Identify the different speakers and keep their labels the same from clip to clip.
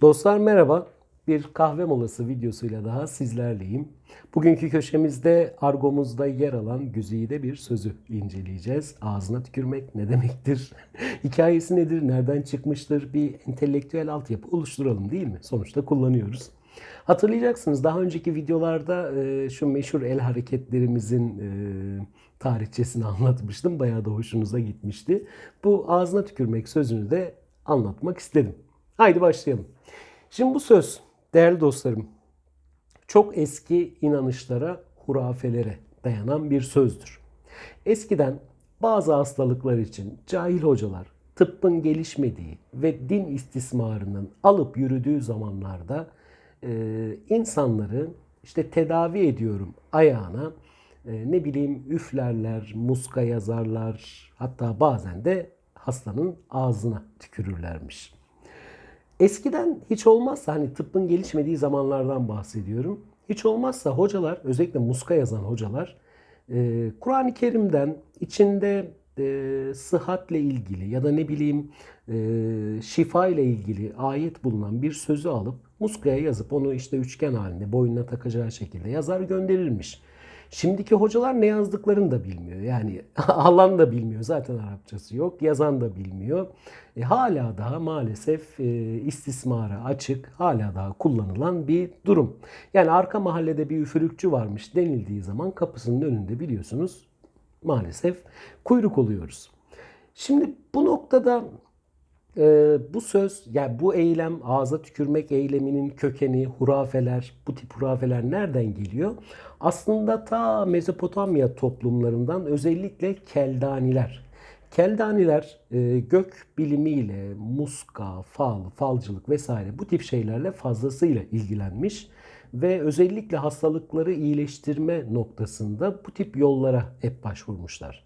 Speaker 1: Dostlar merhaba. Bir kahve molası videosuyla daha sizlerleyim. Bugünkü köşemizde argomuzda yer alan güzide bir sözü inceleyeceğiz. Ağzına tükürmek ne demektir? Hikayesi nedir? Nereden çıkmıştır? Bir entelektüel altyapı oluşturalım değil mi? Sonuçta kullanıyoruz. Hatırlayacaksınız daha önceki videolarda e, şu meşhur el hareketlerimizin e, tarihçesini anlatmıştım. Bayağı da hoşunuza gitmişti. Bu ağzına tükürmek sözünü de anlatmak istedim. Haydi başlayalım. Şimdi bu söz değerli dostlarım çok eski inanışlara, hurafelere dayanan bir sözdür. Eskiden bazı hastalıklar için cahil hocalar tıbbın gelişmediği ve din istismarının alıp yürüdüğü zamanlarda e, insanları işte tedavi ediyorum ayağına e, ne bileyim üflerler, muska yazarlar hatta bazen de hastanın ağzına tükürürlermiş. Eskiden hiç olmazsa hani tıbbın gelişmediği zamanlardan bahsediyorum. Hiç olmazsa hocalar özellikle muska yazan hocalar e, Kur'an-ı Kerim'den içinde e, sıhhatle ilgili ya da ne bileyim e, şifa ile ilgili ayet bulunan bir sözü alıp muskaya yazıp onu işte üçgen halinde boynuna takacağı şekilde yazar gönderirmiş. Şimdiki hocalar ne yazdıklarını da bilmiyor. Yani alan da bilmiyor. Zaten Arapçası yok. Yazan da bilmiyor. E, hala daha maalesef e, istismara açık, hala daha kullanılan bir durum. Yani arka mahallede bir üfürükçü varmış denildiği zaman kapısının önünde biliyorsunuz maalesef kuyruk oluyoruz. Şimdi bu noktada e, bu söz, yani bu eylem, ağza tükürmek eyleminin kökeni, hurafeler, bu tip hurafeler nereden geliyor? Aslında ta Mezopotamya toplumlarından özellikle Keldaniler. Keldaniler e, gök bilimiyle, muska, fal, falcılık vesaire bu tip şeylerle fazlasıyla ilgilenmiş ve özellikle hastalıkları iyileştirme noktasında bu tip yollara hep başvurmuşlar.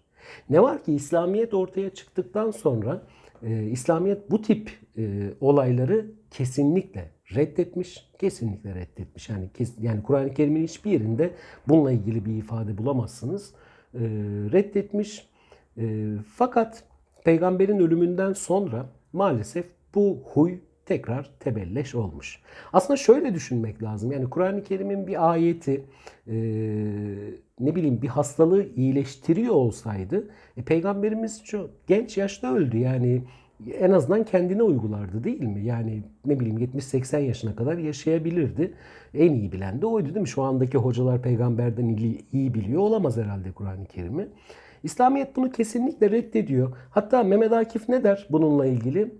Speaker 1: Ne var ki İslamiyet ortaya çıktıktan sonra e, İslamiyet bu tip e, olayları kesinlikle reddetmiş. Kesinlikle reddetmiş. Yani kes, yani Kur'an-ı Kerim'in hiçbir yerinde bununla ilgili bir ifade bulamazsınız. E, reddetmiş. E, fakat peygamberin ölümünden sonra maalesef bu huy tekrar tebelleş olmuş. Aslında şöyle düşünmek lazım. Yani Kur'an-ı Kerim'in bir ayeti e, ne bileyim bir hastalığı iyileştiriyor olsaydı e, peygamberimiz çok genç yaşta öldü. Yani en azından kendine uygulardı değil mi? Yani ne bileyim 70-80 yaşına kadar yaşayabilirdi. En iyi bilen de oydu değil mi? Şu andaki hocalar peygamberden iyi biliyor olamaz herhalde Kur'an-ı Kerim'i. İslamiyet bunu kesinlikle reddediyor. Hatta Mehmet Akif ne der bununla ilgili?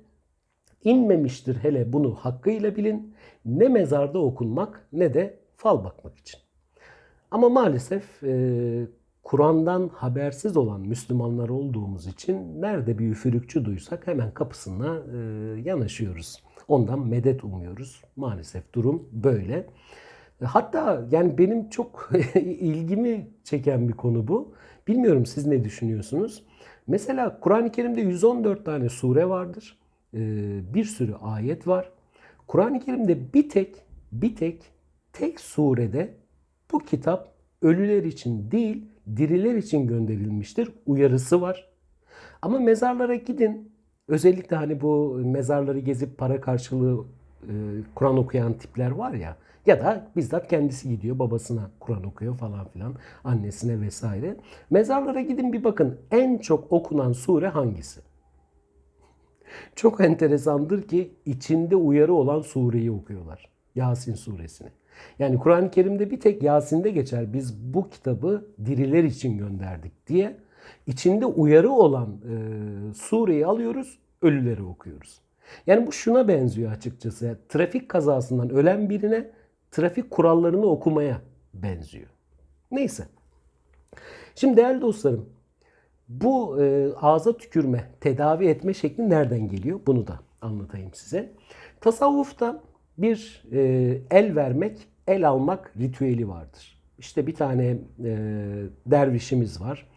Speaker 1: İnmemiştir hele bunu hakkıyla bilin. Ne mezarda okunmak ne de fal bakmak için. Ama maalesef e, Kur'an'dan habersiz olan Müslümanlar olduğumuz için nerede bir üfürükçü duysak hemen kapısına e, yanaşıyoruz. Ondan medet umuyoruz. Maalesef durum böyle. Hatta yani benim çok ilgimi çeken bir konu bu. Bilmiyorum siz ne düşünüyorsunuz? Mesela Kur'an-ı Kerim'de 114 tane sure vardır. Ee, bir sürü ayet var. Kur'an-ı Kerim'de bir tek bir tek tek surede bu kitap ölüler için değil diriler için gönderilmiştir uyarısı var. Ama mezarlara gidin. Özellikle hani bu mezarları gezip para karşılığı e, Kur'an okuyan tipler var ya ya da bizzat kendisi gidiyor babasına Kur'an okuyor falan filan annesine vesaire. Mezarlara gidin bir bakın en çok okunan sure hangisi? Çok enteresandır ki içinde uyarı olan sureyi okuyorlar. Yasin suresini. Yani Kur'an-ı Kerim'de bir tek Yasin'de geçer. Biz bu kitabı diriler için gönderdik diye. içinde uyarı olan e, sureyi alıyoruz, ölüleri okuyoruz. Yani bu şuna benziyor açıkçası. Trafik kazasından ölen birine trafik kurallarını okumaya benziyor. Neyse. Şimdi değerli dostlarım, bu e, ağza tükürme, tedavi etme şekli nereden geliyor? Bunu da anlatayım size. Tasavvufta bir e, el vermek, el almak ritüeli vardır. İşte bir tane e, dervişimiz var.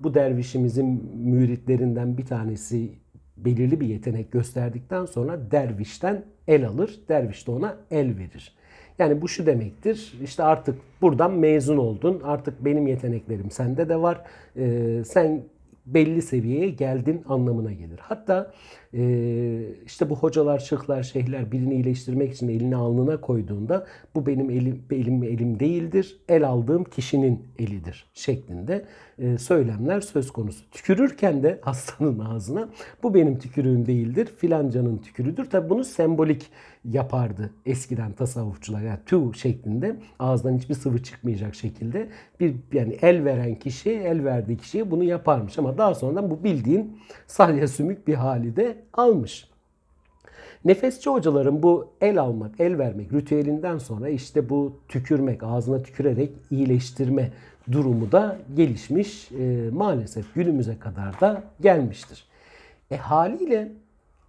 Speaker 1: Bu dervişimizin müritlerinden bir tanesi belirli bir yetenek gösterdikten sonra dervişten el alır. Derviş de ona el verir. Yani bu şu demektir. İşte artık buradan mezun oldun. Artık benim yeteneklerim sende de var. Ee, sen belli seviyeye geldin anlamına gelir. Hatta Ee, işte bu hocalar, şıklar, şeyhler birini iyileştirmek için elini alnına koyduğunda bu benim elim, elim elim değildir. El aldığım kişinin elidir şeklinde e, söylemler söz konusu. Tükürürken de hastanın ağzına bu benim tükürüğüm değildir. Filancanın tükürüdür. Tabi bunu sembolik yapardı eskiden tasavvufçular. Yani tu şeklinde ağızdan hiçbir sıvı çıkmayacak şekilde bir yani el veren kişi el verdiği kişiye bunu yaparmış ama daha sonradan bu bildiğin salya sümük bir hali de almış. Nefesçi hocaların bu el almak, el vermek ritüelinden sonra işte bu tükürmek, ağzına tükürerek iyileştirme durumu da gelişmiş. E, maalesef günümüze kadar da gelmiştir. E haliyle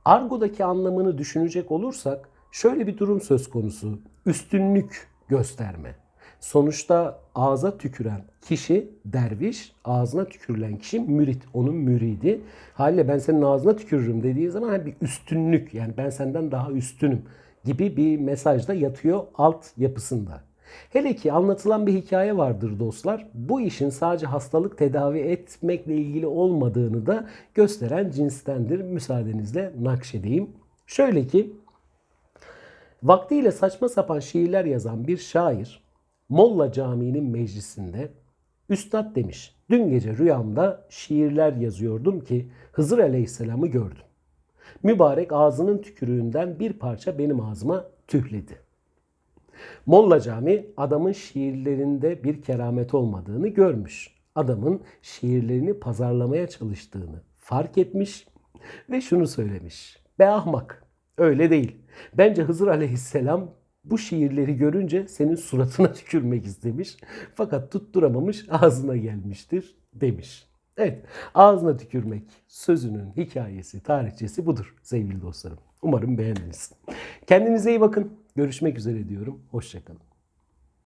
Speaker 1: argodaki anlamını düşünecek olursak şöyle bir durum söz konusu. Üstünlük gösterme. Sonuçta ağza tüküren kişi derviş, ağzına tükürülen kişi mürit, onun müridi. Haliyle ben senin ağzına tükürürüm dediği zaman hani bir üstünlük yani ben senden daha üstünüm gibi bir mesaj da yatıyor alt yapısında. Hele ki anlatılan bir hikaye vardır dostlar. Bu işin sadece hastalık tedavi etmekle ilgili olmadığını da gösteren cinstendir. Müsaadenizle nakşedeyim. Şöyle ki vaktiyle saçma sapan şiirler yazan bir şair Molla Camii'nin meclisinde Üstad demiş. Dün gece rüyamda şiirler yazıyordum ki Hızır Aleyhisselam'ı gördüm. Mübarek ağzının tükürüğünden bir parça benim ağzıma tühledi. Molla Cami adamın şiirlerinde bir keramet olmadığını görmüş. Adamın şiirlerini pazarlamaya çalıştığını fark etmiş ve şunu söylemiş. Be ahmak öyle değil. Bence Hızır Aleyhisselam bu şiirleri görünce senin suratına tükürmek istemiş. Fakat tutturamamış ağzına gelmiştir demiş. Evet ağzına tükürmek sözünün hikayesi, tarihçesi budur sevgili dostlarım. Umarım beğendiniz. Kendinize iyi bakın. Görüşmek üzere diyorum. Hoşçakalın.